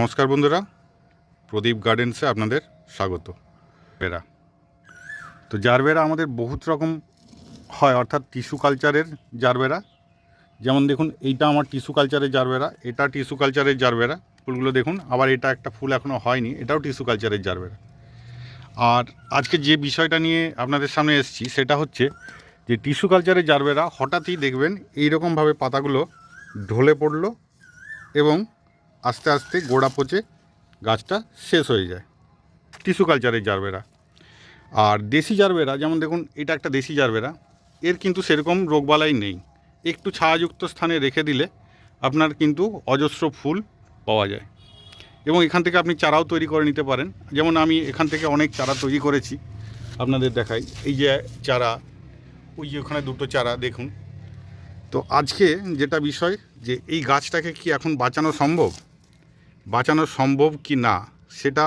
নমস্কার বন্ধুরা। প্রদীপ গার্ডেন্সে আপনাদের স্বাগত। বেড়া তো জারবেরা আমাদের বহুত রকম হয়, অর্থাৎ টিস্যু কালচারের জারবেরা যেমন দেখুন, এইটা আমার টিস্যু কালচারের জারবেরা এটা টিস্যু কালচারের জারবেরা ফুলগুলো দেখুন, আবার এটা একটা ফুল এখনও হয়নি, এটাও টিস্যু কালচারের জারবেরা আর আজকে যে বিষয়টা নিয়ে আপনাদের সামনে এসেছি, সেটা হচ্ছে যে টিস্যু কালচারের জারবেরা হঠাৎই দেখবেন, এইরকমভাবে পাতাগুলো ঢলে পড়ল এবং আস্তে আস্তে গোড়া পচে গাছটা শেষ হয়ে যায়। টিস্যু কালচারের জারবেরা। আর দেশি জারবেরা, যেমন দেখুন, এটা একটা দেশি জারবেরা, এর কিন্তু সেরকম রোগবালাই নেই। একটু ছায়াযুক্ত স্থানে রেখে দিলে আপনার কিন্তু অজস্র ফুল পাওয়া যায়। এবং এখান থেকে আপনি চারাও তৈরি করে নিতে পারেন। যেমন আমি এখান থেকে অনেক চারা তৈরি করেছি, আপনাদের দেখাই। এই যে চারা, ওই যে ওখানে দুটো চারা, দেখুন। তো আজকে যেটা বিষয় যে এই গাছটাকে কি এখন বাঁচানো সম্ভব? বাঁচানো সম্ভব কি না, সেটা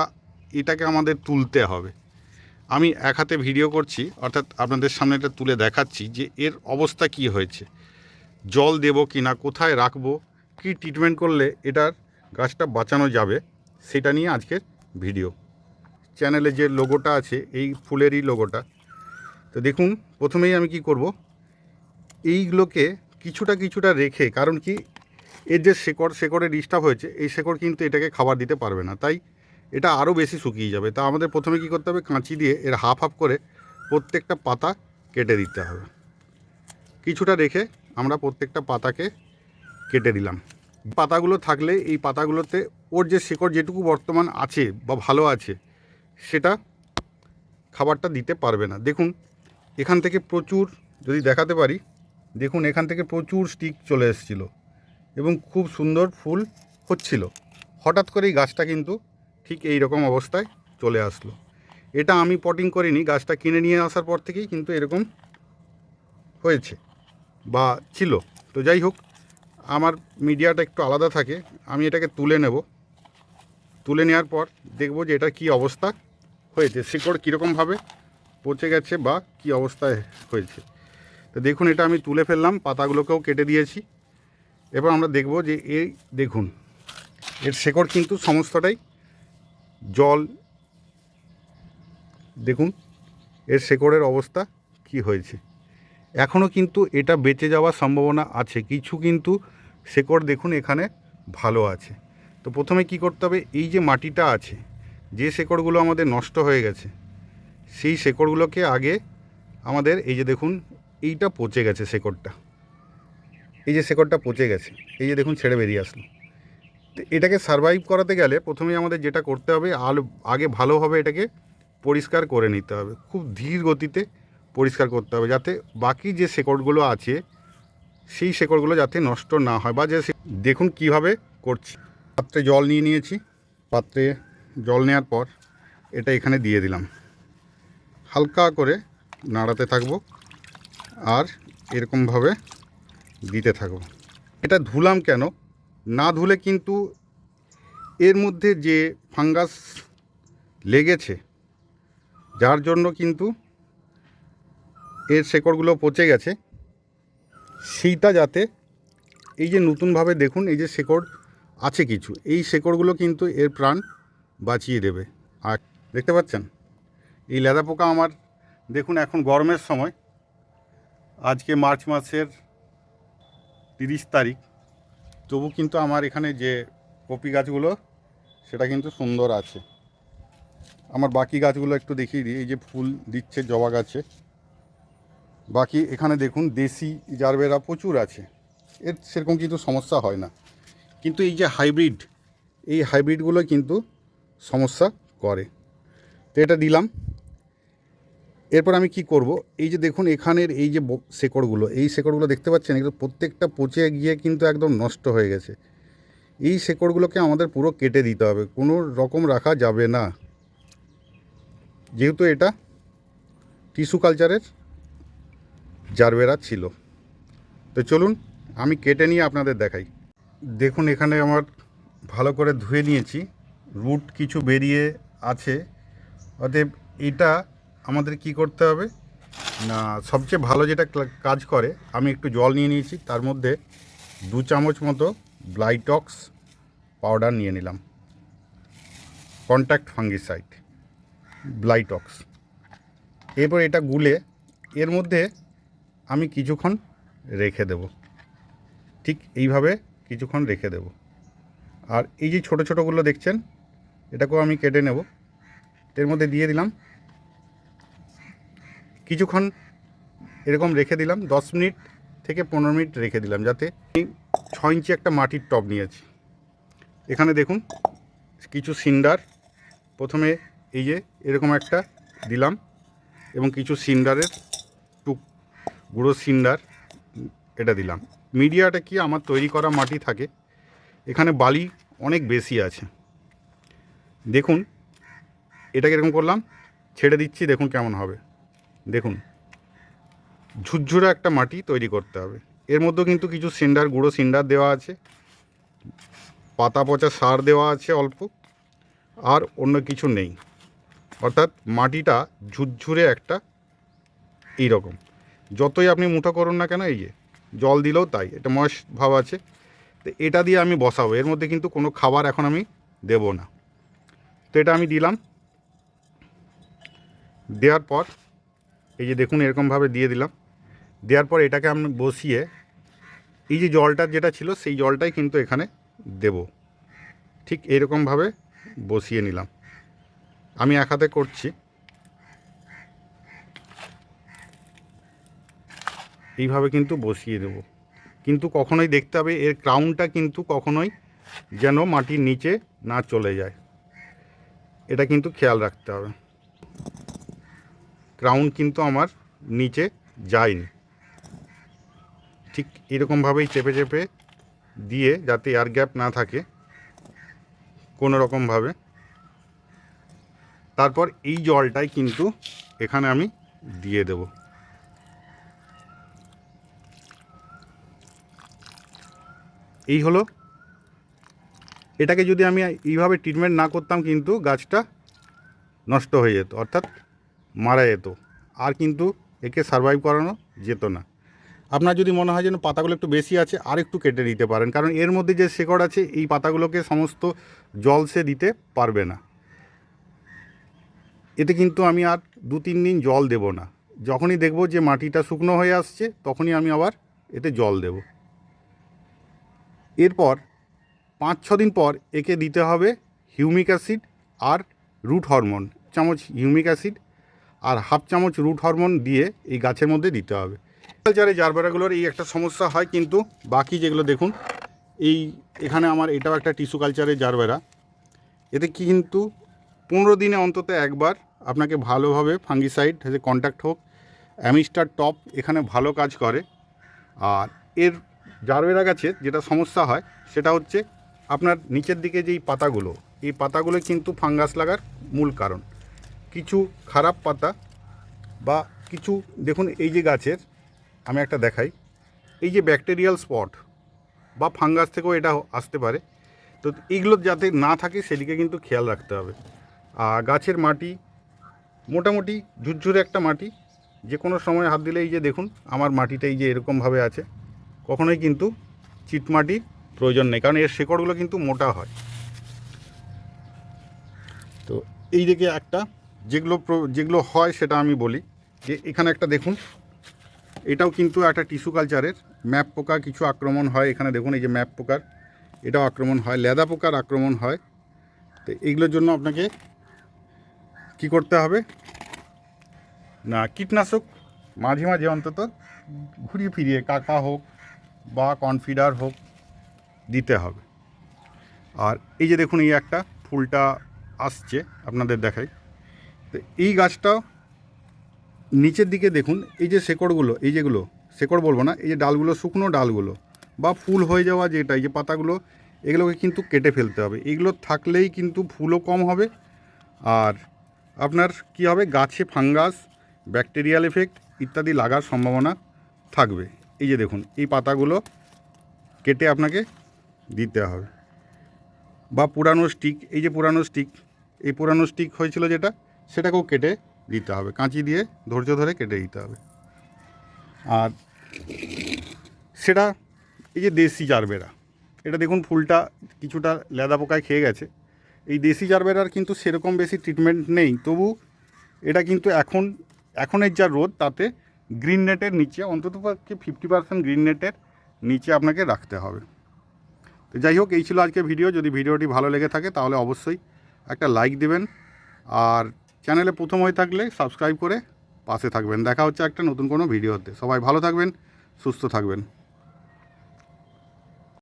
এটাকে আমাদের তুলতে হবে। আমি এক হাতে ভিডিও করছি, অর্থাৎ আপনাদের সামনে এটা তুলে দেখাচ্ছি যে এর অবস্থা কি হয়েছে। জল দেবো কি না, কোথায় রাখব, কি ট্রিটমেন্ট করলে এটার গাছটা বাঁচানো যাবে, সেটা নিয়ে আজকের ভিডিও চ্যানেলে যে লোগোটা আছে, এই ফুলেরই লোগোটা তো দেখুন, প্রথমেই আমি কি করব, এইগুলোকে কিছুটা কিছুটা রেখে, কারণ কি এর যে শেকড় শেকড়ে ডিস্টার্ব হয়েছে, এই শেকড় কিন্তু এটাকে খাবার দিতে পারবে না। তাই এটা আরও বেশি শুকিয়ে যাবে। তা আমাদের প্রথমে কি করতে হবে? কাঁচি দিয়ে এর হাফ হাফ করে প্রত্যেকটা পাতা কেটে দিতে হবে। কিছুটা রেখে আমরা প্রত্যেকটা পাতাকে কেটে দিলাম। পাতাগুলো থাকলে এই পাতাগুলোতে ওর যে শেকড় যেটুকু বর্তমান আছে বা ভালো আছে, সেটা খাবারটা দিতে পারবে না। দেখুন, এখান থেকে প্রচুর, যদি দেখাতে পারি, দেখুন এখান থেকে প্রচুর স্টিক চলে এসেছিল। এবং খুব সুন্দর ফুল হচ্ছিল। হঠাৎ করেই গাছটা কিন্তু ঠিক এই রকম অবস্থায় চলে আসলো। এটা আমি পটিং করিনি, গাছটা কিনে নিয়ে আসার পর থেকেই কিন্তু এরকম হয়েছে বা ছিল। তো যাই হোক, আমার মিডিয়াটা একটু আলাদা থাকে, আমি এটাকে তুলে নেব। তুলে নেওয়ার পর দেখব যে এটা কি অবস্থা হয়েছে, শিকড় কীরকমভাবে পচে গেছে বা কি অবস্থায় হয়েছে। তো দেখুন, এটা আমি তুলে ফেললাম, পাতাগুলোকেও কেটে দিয়েছি। এবার আমরা দেখব যে এই, দেখুন, এর শেকড় কিন্তু সমস্তটাই জল। দেখুন, এর শেকড়ের অবস্থা কি হয়েছে। এখনও কিন্তু এটা বেঁচে যাওয়ার সম্ভাবনা আছে। কিছু কিন্তু শেকড় দেখুন এখানে ভালো আছে। তো প্রথমে কি করতে হবে, এই যে মাটিটা আছে, যে শেকড়গুলো আমাদের নষ্ট হয়ে গেছে, সেই শেকড়গুলোকে আগে আমাদের এই যে দেখুন, এইটা পচে গেছে শেকড়টা। এই যে শেকড়টা পচে গেছে, এই যে দেখুন ছেড়ে বেরিয়ে আসলো। তো এটাকে সারভাইভ করাতে গেলে প্রথমেই আমাদের যেটা করতে হবে আলো আগে ভালোভাবে এটাকে পরিষ্কার করে নিতে হবে। খুব ধীর গতিতে পরিষ্কার করতে হবে যাতে বাকি যে শেকড়গুলো আছে, সেই শেকড়গুলো যাতে নষ্ট না হয় বা যে দেখুন কীভাবে করছি। পাত্রে জল নিয়ে নিয়েছি। পাত্রে জল নেওয়ার পর এটা এখানে দিয়ে দিলাম। হালকা করে নাড়াতে থাকব। আর এরকমভাবে দিতে থাকো। এটা ধুলাম কেন? না ধুলে কিন্তু এর মধ্যে যে ফাঙ্গাস লেগেছে, যার জন্য কিন্তু এর শেকড়গুলো পচে গেছে, সেইটা যাতে এই যে নতুনভাবে দেখুন, এই যে শেকড় আছে কিছু, এই শেকড়গুলো কিন্তু এর প্রাণ বাঁচিয়ে দেবে। আর দেখতে পাচ্ছেন, এই লেদা পোকা আমার, দেখুন এখন গরমের সময়, আজকে মার্চ মাসের তিরিশ তারিখ, তবু কিন্তু আমার এখানে যে কপি গাছগুলো, সেটা কিন্তু সুন্দর আছে। আমার বাকি গাছগুলো একটু দেখিয়ে দিই, এই যে ফুল দিচ্ছে জবা গাছে। বাকি এখানে দেখুন, দেশি জারবেরা প্রচুর আছে। এর সেরকম কিন্তু সমস্যা হয় না। কিন্তু এই যে হাইব্রিড, এই হাইব্রিডগুলো কিন্তু সমস্যা করে। তো এটা দিলাম। এরপর আমি কি করব? এই যে দেখুন, এখানের এই যে শেকড়গুলো, এই শেকড়গুলো দেখতে পাচ্ছেন? এগুলো প্রত্যেকটা পচে গিয়ে কিন্তু একদম নষ্ট হয়ে গেছে। এই শেকড়গুলোকে আমাদের পুরো কেটে দিতে হবে। কোনো রকম রাখা যাবে না। যেহেতু এটা টিস্যু কালচারের জারবেরা ছিল। তো চলুন, আমি কেটে নিয়ে আপনাদের দেখাই। দেখুন, এখানে আমার ভালো করে ধুয়ে নিয়েছি। রুট কিছু বেরিয়ে আছে। অতএব এটা আমাদের কি করতে হবে? না, সবচেয়ে ভালো যেটা কাজ করে, আমি একটু জল নিয়ে নিয়েছি, তার মধ্যে দু চামচ মতো ব্লাইটক্স পাউডার নিয়ে নিলাম। কন্ট্যাক্ট ফাঙ্গিসাইড ব্লাইটক্স এরপর এটা গুলে, এর মধ্যে আমি কিছুক্ষণ রেখে দেব। ঠিক এইভাবে কিছুক্ষণ রেখে দেব। আর এই যে ছোটো ছোটোগুলো দেখছেন, এটাকেও আমি কেটে নেব। এর মধ্যে দিয়ে দিলাম কিছুক্ষণ এরকম রেখে দিলাম, দশ মিনিট থেকে পনেরো মিনিট রেখে দিলাম যাতে ছ ইঞ্চি একটা মাটির টব নিয়েছি। এখানে দেখুন, কিছু সিন্ডার, প্রথমে এই যে এরকম একটা দিলাম এবং কিছু সিন্ডারের টুক, গুঁড়ো সিন্ডার এটা দিলাম। মিডিয়াটা কি আমার তৈরি করা মাটি থাকে, এখানে বালি অনেক বেশি আছে। দেখুন, এটাকে এরকম করলাম, ছেড়ে দিচ্ছি, দেখুন কেমন হবে। দেখুন, ঝুরঝুরে একটা মাটি তৈরি করতে হবে। এর মধ্যেও কিন্তু কিছু সিন্ডার, গুঁড়ো সিন্ডার দেওয়া আছে, পাতা পচা সার দেওয়া আছে অল্প, আর অন্য কিছু নেই। অর্থাৎ মাটিটা ঝুরঝুরে একটা এই রকম যতই আপনি মুঠো করুন না কেন, এই যে জল দিলেও তাই, এটা মশ ভাব আছে। তো এটা দিয়ে আমি বসাবো, এর মধ্যে কিন্তু কোনো খাবার এখন আমি দেব না। তো এটা আমি দিলাম। দেওয়ার পর এই যে দেখুন, এরকমভাবে দিয়ে দিলাম। দেওয়ার পর এটাকে আমি বসিয়ে এই যে জলটা যেটা ছিল, সেই জলটাই কিন্তু এখানে দেব। ঠিক এরকমভাবে বসিয়ে নিলাম। আমি এক হাতে করছি। এইভাবে কিন্তু বসিয়ে দেব। কিন্তু কখনোই দেখতে হবে, এর ক্রাউনটা কিন্তু কখনোই যেন মাটির নিচে না চলে যায়। এটা কিন্তু খেয়াল রাখতে হবে। ক্রাউন কিন্তু আমার নিচে যায়নি। ঠিক এরকমভাবেই চেপে চেপে দিয়ে যাতে এয়ার গ্যাপ না থাকে কোনো রকমভাবে তারপর এই জলটাই কিন্তু এখানে আমি দিয়ে দেব। এই হলো, এটাকে যদি আমি এইভাবে ট্রিটমেন্ট না করতাম কিন্তু গাছটা নষ্ট হয়ে যেত, অর্থাৎ মারা যেত। আর কিন্তু একে সারভাইভ করানো যেত না। আপনার যদি মনে হয় যেন পাতাগুলো একটু বেশি আছে, আর একটু কেটে দিতে পারেন। কারণ এর মধ্যে যে শেকড় আছে, এই পাতাগুলোকে সমস্ত জল সে দিতে পারবে না। এতে কিন্তু আমি আর দু তিন দিন জল দেব না। যখনই দেখব যে মাটিটা শুকনো হয়ে আসছে, তখনই আমি আবার এতে জল দেব। এরপর পাঁচ ছ দিন পর একে দিতে হবে হিউমিক অ্যাসিড আর রুট হরমোন। চামচ হিউমিক অ্যাসিড আর হাফ চামচ রুট হরমোন দিয়ে এই গাছের মধ্যে দিতে হবে। কালচারে জারবেরাগুলোর এই একটা সমস্যা হয় কিন্তু বাকি যেগুলো দেখুন, এই এখানে আমার এটাও একটা টিস্যু কালচারের জারবেরা। এতে কি কিন্তু পনেরো দিনে অন্তত একবার আপনাকে ভালোভাবে ফাঙ্গিসাইড যে কন্ট্যাক্ট হোক, অ্যামিস্টার টপ এখানে ভালো কাজ করে। আর এর জারবেরা গাছের যেটা সমস্যা হয়, সেটা হচ্ছে আপনার নিচের দিকে যেই পাতাগুলো, এই পাতাগুলো কিন্তু ফাঙ্গাস লাগার মূল কারণ। কিছু খারাপ পাতা বা কিছু, দেখুন এই যে গাছের, আমি একটা দেখাই। এই যে ব্যাকটেরিয়াল স্পট বা ফাঙ্গাস থেকেও এটা আসতে পারে। তো এইগুলো যাতে না থাকে, সেদিকে কিন্তু খেয়াল রাখতে হবে। আর গাছের মাটি, মোটামুটি ঝুরঝুরে একটা মাটি। যে কোনো সময় হাত দিলে এই যে দেখুন, আমার মাটিটা এই যে এরকমভাবে আছে। কখনোই কিন্তু চিটমাটির প্রয়োজন নেই, কারণ এর শেকড়গুলো কিন্তু মোটা হয়। তো এই দিকে একটা যেগুলো যেগুলো হয় সেটা আমি বলি। যে এখানে একটা দেখুন, এটাও কিন্তু একটা টিস্যু কালচারের। ম্যাপ পোকা কিছু আক্রমণ হয় এখানে, দেখুন এই যে ম্যাপ পোকার, এটাও আক্রমণ হয়। লেদা পোকার আক্রমণ হয়। তো এইগুলোর জন্য আপনাকে কি করতে হবে? না, কীটনাশক মাঝে মাঝে অন্তত ঘুরিয়ে ফিরিয়ে কাকা হোক বা কনফিডার হোক দিতে হবে। আর এই যে দেখুন এই একটা ফুলটা আসছে, আপনাদের দেখাই। তো এই গাছটা নিচের দিকে দেখুন, এই যে শেকড়গুলো, এই যেগুলো, শেকড় বলব না, এই যে ডালগুলো, শুকনো ডালগুলো বা ফুল হয়ে যাওয়া যেটা, এই যে পাতাগুলো, এগুলোকে কিন্তু কেটে ফেলতে হবে। এগুলো থাকলেই কিন্তু ফুলও কম হবে। আর আপনার কি হবে? গাছে ফাঙ্গাস, ব্যাকটেরিয়াল এফেক্ট ইত্যাদি লাগার সম্ভাবনা থাকবে। এই যে দেখুন, এই পাতাগুলো কেটে আপনাকে দিতে হবে। বা পুরানো স্টিক, এই যে পুরানো স্টিক, এই পুরানো স্টিক হয়েছিল যেটা? সেটাকেও কেটে দিতে হবে। কাঁচি দিয়ে ধৈর্য ধরে কেটে দিতে হবে। আর সেটা এই যে দেশি জারবেরা এটা দেখুন ফুলটা কিছুটা লেদা পোকায় খেয়ে গেছে। এই দেশি জারবেরার কিন্তু সেরকম বেশি ট্রিটমেন্ট নেই। তবু এটা কিন্তু এখন, এখনের যা রোদ, তাতে গ্রিন নেটের নিচে, অন্তত পক্ষে ফিফটি পার্সেন্ট গ্রিন নেটের নিচে আপনাকে রাখতে হবে। তো যাই হোক, এই ছিল আজকে ভিডিও যদি ভিডিওটি ভালো লেগে থাকে, তাহলে অবশ্যই একটা লাইক দেবেন। আর চ্যানেলে প্রথম হয়ে থাকলে সাবস্ক্রাইব করে পাশে থাকবেন। দেখা হচ্ছে একটা নতুন কোনো ভিডিওতে। সবাই ভালো থাকবেন, সুস্থ থাকবেন।